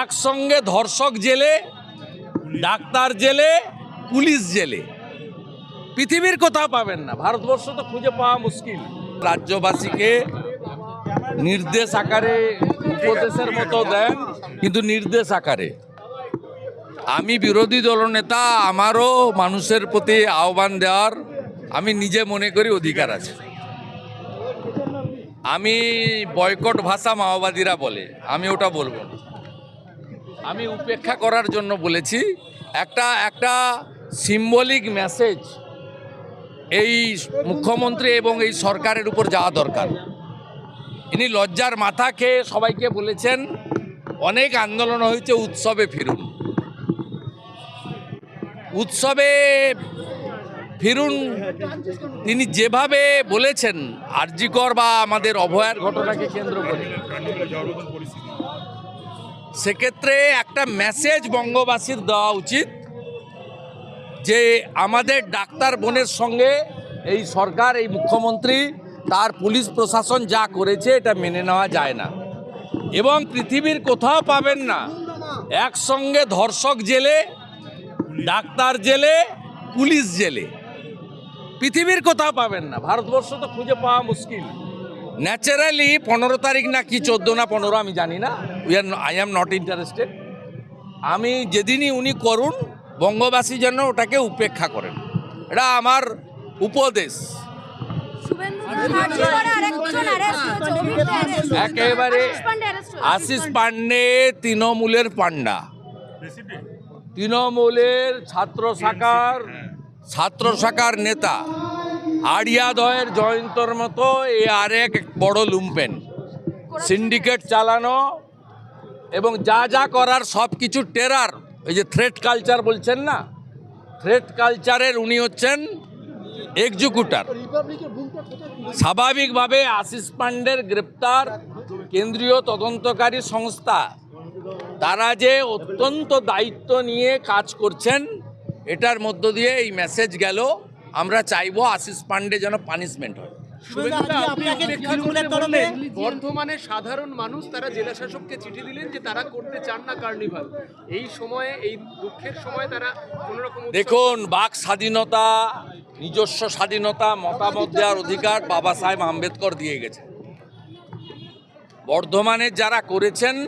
একসঙ্গে ধর্ষক জেলে, ডাক্তার জেলে, পুলিশ জেলে। পৃথিবীর কোথাও পাবেন না। ভারতবর্ষ তো খুঁজে পাওয়া মুশকিল। রাজ্যবাসীকে নির্দেশ আকারে উপদেশের মতো দেন, কিন্তু নির্দেশ আকারে। আমি বিরোধী দলনেতা, আমারও মানুষের প্রতি আহ্বান দেওয়ার আমি নিজে মনে করি অধিকার আছে। আমি বয়কট ভাষা মাওবাদীরা বলে, আমি ওটা বলব না। আমি উপেক্ষা করার জন্য বলেছি, একটা একটা সিম্বলিক মেসেজ এই মুখ্যমন্ত্রী এবং এই সরকারের উপর যাওয়া দরকার। ইনি লজ্জার মাথা খেয়ে সবাইকে বলেছেন, অনেক আন্দোলন হয়েছে, উৎসবে ফিরুন। উৎসবে ফিরুন, তিনি যেভাবে বলেছেন, আরজিকর বা আমাদের অভয়ার ঘটনাকে কেন্দ্র করে। সেক্ষেত্রে একটা মেসেজ বঙ্গবাসীর দেওয়া উচিত যে আমাদের ডাক্তার বোনের সঙ্গে এই সরকার, এই মুখ্যমন্ত্রী, তার পুলিশ প্রশাসন যা করেছে এটা মেনে নেওয়া যায় না। এবং পৃথিবীর কোথাও পাবেন না। একসঙ্গে ধর্ষক জেলে, ডাক্তার জেলে, পুলিশ জেলে। পৃথিবীর কোথাও পাবেন না। ভারতবর্ষ তো খুঁজে পাওয়া মুশকিল। ন্যাচারালি পনেরো তারিখ না কি চোদ্দ না পনেরো আমি জানি না। We are I am not interested আমি যেদিনই উনি করুন বঙ্গবাসী যেন ওটাকে উপেক্ষা করেন। এটা আমার উপদেশ। একেবারে আশিস পান্ডে তৃণমূলের পান্ডা। তৃণমূলের ছাত্র শাখার ছাত্র শাখার নেতা। আড়িয়াদয়ের জয়ন্তর মতো এ আরেক বড় লুম্পেন। সিন্ডিকেট চালানো এবং যা যা করার সব কিছু টেরার। ওই যে থ্রেট কালচার বলছেন না? থ্রেট কালচারের উনি হচ্ছেন এক্সিকিউটার স্বাভাবিকভাবে আশিস পান্ডের গ্রেপ্তার কেন্দ্রীয় তদন্তকারী সংস্থা। তারা যে অত্যন্ত দায়িত্ব নিয়ে কাজ করছেন, এটার মধ্য দিয়ে এই মেসেজ গেল। আমরা চাইব আশিস পান্ডে যেন পানিশমেন্ট হয়। বর্ধমানে সাধারণ মানুষ তারা জেলা শাসককে চিঠি দিলেন যে তারা করতে চান না কার্নিভাল। এই সময়ে এই দুঃখের সময় তারা কোন রকম উৎসব- দেখুন বাক স্বাধীনতা নিজস্ব স্বাধীনতা মতামত দেওয়ার অধিকার বাবা সাহেব আম্বেদকর দিয়ে গেছে বর্ধমানে যারা করেছেন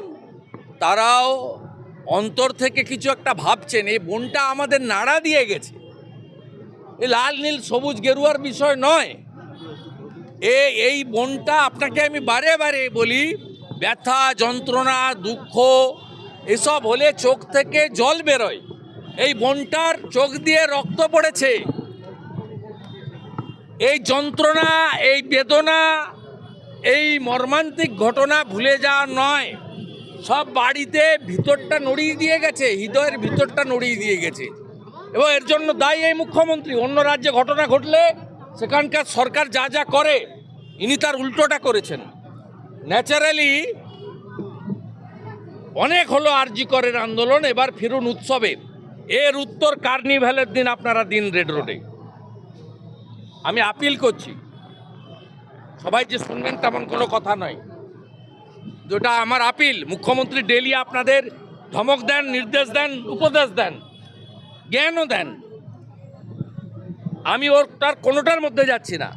তারাও অন্তর থেকে কিছু একটা ভাবছেন। এই বনটা আমাদের নাড়া দিয়ে গেছে। লাল, নীল, সবুজ গেরুয়ার বিষয় নয়। এ, এই বনটা আপনাকে আমি বারে বারে বলি, ব্যথা, যন্ত্রণা, দুঃখ, এসব হলে চোখ থেকে জল বেরোয়। এই বনটার চোখ দিয়ে রক্ত পড়েছে। এই যন্ত্রণা, এই বেদনা, এই মর্মান্তিক ঘটনা ভুলে যাওয়া নয়। সব বাড়িতে ভিতরটা নড়িয়ে দিয়ে গেছে, হৃদয়ের ভিতরটা নড়িয়ে দিয়ে গেছে। এবং এর জন্য দায়ী এই মুখ্যমন্ত্রী। অন্য রাজ্যে ঘটনা ঘটলে সেখানকার সরকার যা যা করে, ইনি তার উল্টোটা করেছেন। ন্যাচারালি অনেক হলো আরজি করের আন্দোলন, এবার ফিরুন উৎসবে। এর উত্তর কার্নিভ্যালের দিন আপনারা দিন রেড রোডে। আমি আপিল করছি। সবাই যে শুনবেন তেমন কোনো কথা নয়। যেটা আমার আপিল, মুখ্যমন্ত্রী ডেলি আপনাদের ধমক দেন, নির্দেশ দেন, উপদেশ দেন। জ্ঞানও দেন। আমি ওর তার কোনোটার মধ্যে যাচ্ছি না।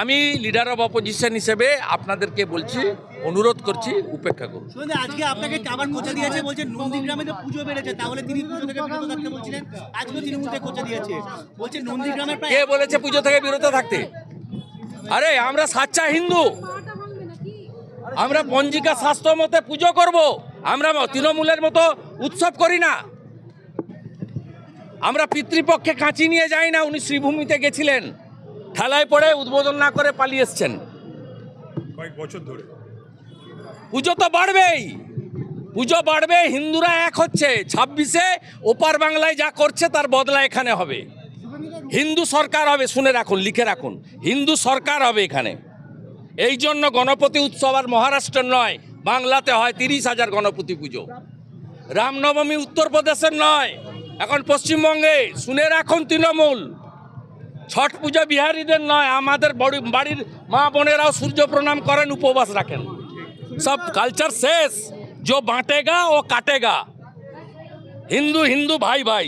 আমি লিডার অফ অপোজিশন হিসেবে আপনাদেরকে বলছি অনুরোধ করছি উপেক্ষা করুন। আজকে আপনাকে আবার কোচা দিয়েছে বলছে নন্দীগ্রামে তো পুজো বেড়েছে তাহলে তিনি পুজো থেকে বিরত থাকতে বলছিলেন আজকেও তৃণমূল থেকে কোচা দিয়েছে। বলছে নন্দীগ্রামের কে বলেছে পুজো থেকে বিরত থাকতে? আরে আমরা সাচ্চা হিন্দু। আমরা পঞ্জিকা শাস্ত্র মতে পুজো করব। আমরা তৃণমূলের মতো উৎসব করি না। আমরা পিতৃপক্ষে কাঁচি নিয়ে যাই না উনি শ্রীভূমিতে গেছিলেন। ঠেলায় পড়ে উদ্বোধন না করে পালিয়ে এসছেন। কয়েক বছর ধরে। পুজো তো বাড়বেই। পুজো বাড়বে হিন্দুরা এক হচ্ছে। ছাব্বিশে ওপার বাংলায় যা করছে তার বদলা এখানে হবে। হিন্দু সরকার হবে শুনে রাখুন লিখে রাখুন। হিন্দু সরকার হবে এখানে। এই জন্য গণপতি উৎসব আর মহারাষ্ট্রের নয় বাংলাতে হয় তিরিশ হাজার গণপতি পুজো। রামনবমী উত্তরপ্রদেশের নয় এখন পশ্চিমবঙ্গে শুনে রাখুন তৃণমূল ছট পূজা বিহারীদের নয় আমাদের বড়ি- বাড়ির মা বোনেরাও সূর্য প্রণাম করেন উপবাস রাখেন সব কালচার শেষ जो बांटेगा वो काटेगा हिंदू हिंदू भाई भाई